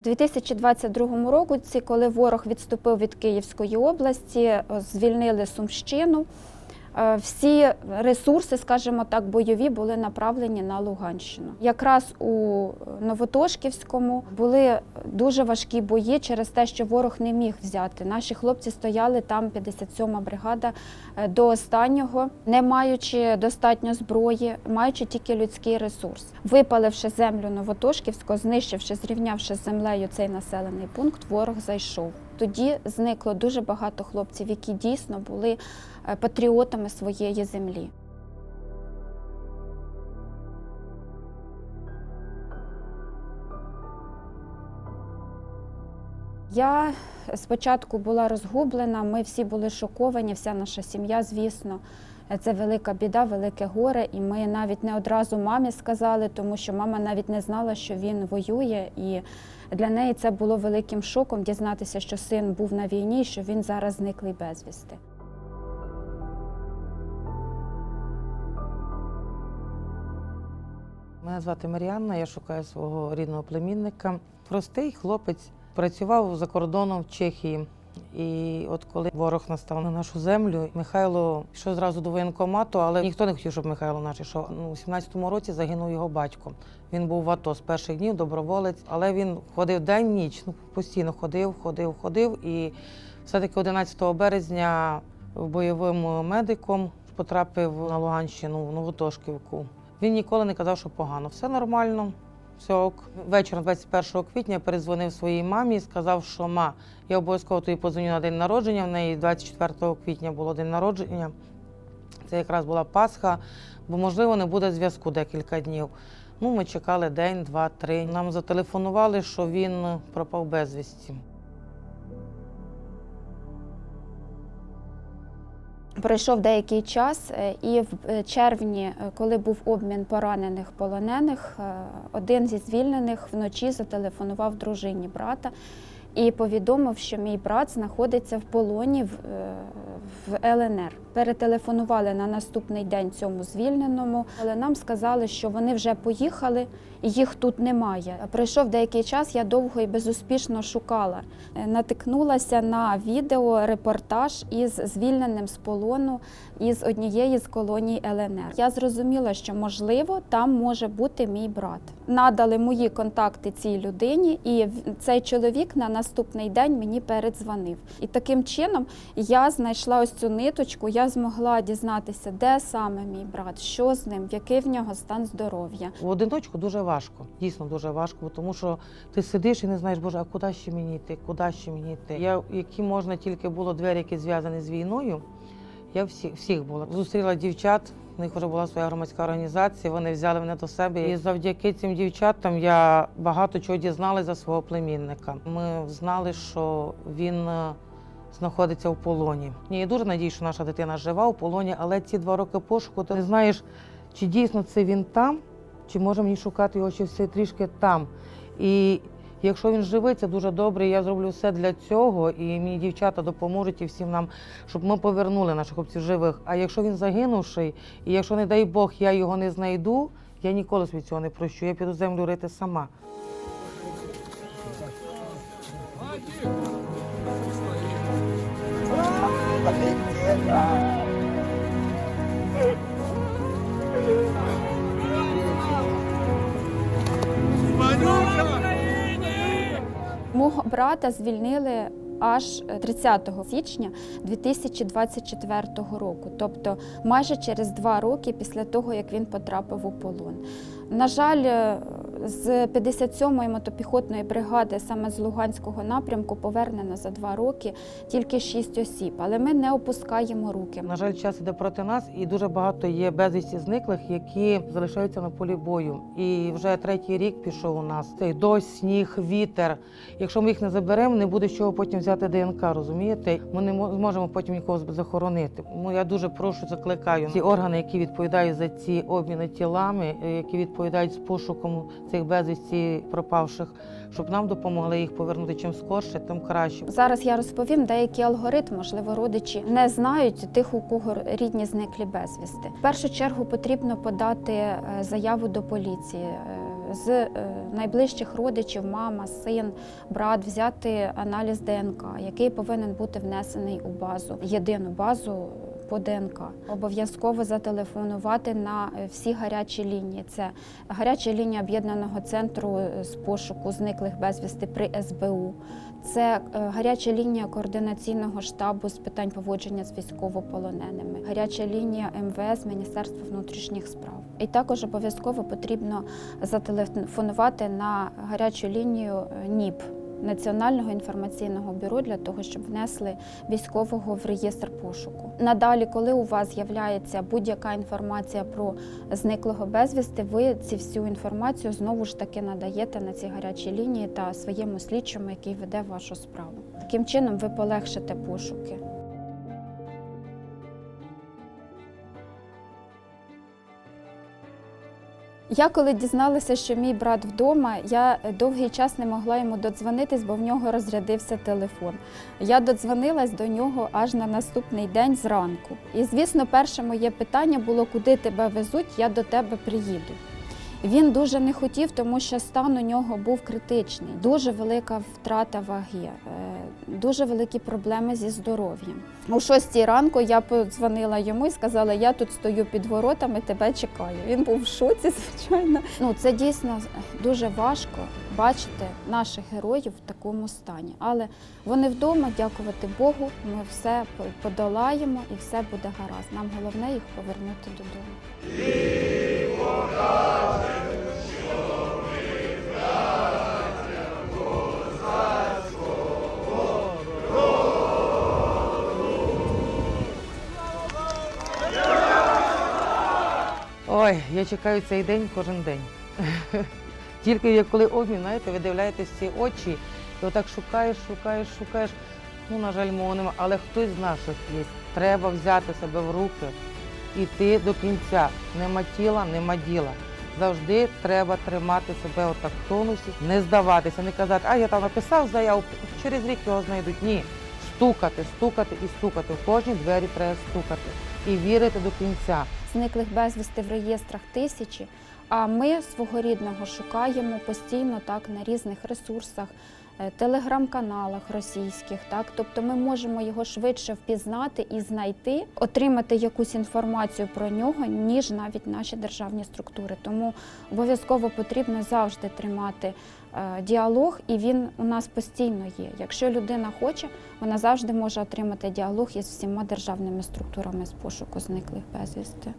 У 2022 році, коли ворог відступив від Київської області, е, звільнили Сумщину. Е, Всі ресурси, скажімо так, бойові були направлені на Луганщину. Якраз у Новотошківському були дуже важкі бої через те, що ворог не міг взяти. Наші хлопці стояли там, 57-ма бригада, е, до останнього, не маючи достатньо зброї, маючи тільки людський ресурс. Випаливши землю Новотошківського, знищивши, зрівнявши з землею цей населений пункт, ворог зайшов. Тоді зникло дуже багато хлопців, які дійсно були е, патріотами своєї землі. Я спочатку була розгублена, ми всі були шоковані, вся наша сім'я, звісно. Це велика біда, велике горе. І ми навіть не одразу мамі сказали, тому що мама навіть не знала, що він воює. І для неї це було великим шоком дізнатися, що син був на війні, що він зараз зниклий безвісти. Мене звати Маріанна, я шукаю свого рідного племінника. Простий хлопець працював за кордоном в Чехії. І от коли ворог настав на нашу землю, Михайло йшов зразу до воєнкомату, але ніхто не хотів, щоб Михайло наш йшов. Ну, у 17-му році загинув його батько. Він був в АТО з перших днів, доброволець, але він ходив день, ніч, ну постійно ходив, ходив, ходив. І все-таки 11 березня бойовим медиком потрапив на Луганщину в Новотошківку. Він ніколи не казав, що погано. Все нормально, все вечора, Вечором 21 квітня перезвонив своїй мамі і сказав, що ма, я обов'язково тобі подзвоню на день народження. В неї 24 квітня було день народження. Це якраз була Пасха, бо, можливо, не буде зв'язку декілька днів. Ну, ми чекали день, два, три. Нам зателефонували, що він пропав безвісті. Пройшов деякий час, е, і в е, червні, е, коли був обмін поранених полонених, один зі звільнених вночі зателефонував дружині брата і повідомив, що мій брат знаходиться в полоні в, е, в ЛНР. Перетелефонували на наступний день цьому звільненому, але нам сказали, що вони вже поїхали і їх тут немає. Пройшов деякий час, я довго і безуспішно шукала. Е, Натикнулася на відео репортаж із звільненим з полону із однієї з колоній ЛНР. Я зрозуміла, що можливо там може бути мій брат. Надали мої контакти цій людині, і цей чоловік на наступний день мені передзвонив. І таким чином я знайшла ось цю ниточку. Я змогла дізнатися, де саме мій брат, що з ним, який в нього стан здоров'я. В одиночку дуже важко, дійсно дуже важко, тому що ти сидиш і не знаєш, боже, а куди ще мені йти, куди ще мені йти. Я, які можна тільки було двері, які зв'язані з війною, я всі, всіх була. Зустріла дівчат, в них вже була своя громадська організація, вони взяли мене до себе. І завдяки цим дівчатам я багато чого дізналася за свого племінника. Ми знали, що він е, знаходиться в полоні. Я дуже надію, що наша дитина жива в полоні, але ці два роки пошуку ти не знаєш, чи дійсно це він там, чи може мені шукати його ще все трішки там. І якщо він живий, це дуже добре. Я зроблю все для цього, і мені дівчата допоможуть і всім нам, щоб ми повернули наших хлопців живих. А якщо він загинувший, і якщо, не дай Бог, я його не знайду, я ніколи собі цього не прощу. Я піду землю рити сама. Мого брата звільнили аж 30 січня 2024 року, тобто майже через два роки після того, як він потрапив у полон. На жаль, е, з 57-ї мотопіхотної бригади, саме з Луганського напрямку, повернено за два роки тільки шість осіб, але ми не опускаємо руки. На жаль, час іде проти нас, і дуже багато є безвісті зниклих, які залишаються на полі бою. І вже третій рік пішов у нас. Цей дощ, сніг, вітер. Якщо ми їх не заберемо, не буде чого потім взяти ДНК, розумієте? Ми не мо- зможемо потім нікого захоронити. Тому я дуже прошу, закликаю ті органи, які відповідають за ці обміни тілами, е, які відповідають з пошуком цих безвісті пропавших, щоб нам допомогли їх повернути чим скорше, тим краще. Зараз я розповім деякий алгоритм, можливо, родичі не знають тих, у кого рідні зниклі безвісти. В першу чергу потрібно подати е, заяву до поліції. Е, з е, найближчих родичів, мама, син, брат, взяти аналіз ДНК, який повинен бути внесений у базу, єдину базу по ДНК. Обов'язково зателефонувати на е, всі гарячі лінії. Це гаряча лінія об'єднаного центру е, з пошуку зниклих безвісти при СБУ. Це е, гаряча лінія координаційного штабу з питань поводження з військовополоненими, гаряча лінія МВС Міністерства внутрішніх справ. І також обов'язково потрібно зателефонувати на гарячу лінію НІП. Національного інформаційного бюро для того, щоб внесли військового в реєстр пошуку. Надалі, коли у вас з'являється будь-яка інформація про зниклого безвісти, ви ці всю інформацію знову ж таки надаєте на ці гарячі лінії та своєму слідчому, який веде вашу справу. Таким чином ви полегшите пошуки. Я коли дізналася, що мій брат вдома, я довгий час не могла йому додзвонитись, бо в нього розрядився телефон. Я додзвонилась до нього аж на наступний день зранку. І, звісно, перше моє питання було, куди тебе везуть, я до тебе приїду. Він дуже не хотів, тому що стан у нього був критичний, дуже велика втрата ваги, е, дуже великі проблеми зі здоров'ям. О 6 ранку я подзвонила йому і сказала: я тут стою під воротами, тебе чекаю. Він був в шоці, звичайно. Ну це дійсно дуже важко бачити наших героїв в такому стані. Але вони вдома, дякувати Богу, ми все подолаємо і все буде гаразд. Нам головне їх повернути додому. Ой, я чекаю цей день кожен день. Тільки коли обмін, знаєте, ви дивляєтесь ці очі і отак шукаєш, шукаєш, шукаєш. Ну, на жаль, мого нема, але хтось з наших є. Треба взяти себе в руки, іти до кінця. Нема тіла, нема діла. Завжди треба тримати себе отак в тонусі, не здаватися, не казати, а я там написав заяву, через рік його знайдуть. Ні. Стукати, стукати і стукати. В кожні двері треба стукати і вірити до кінця. Зниклих безвісти в реєстрах тисячі. А ми свого рідного шукаємо постійно так на різних ресурсах, е, телеграм-каналах російських. Так, тобто ми можемо його швидше впізнати і знайти, отримати якусь інформацію про нього, ніж навіть наші державні структури. Тому обов'язково потрібно завжди тримати е, діалог, і він у нас постійно є. Якщо людина хоче, вона завжди може отримати діалог із всіма державними структурами з пошуку зниклих безвісти.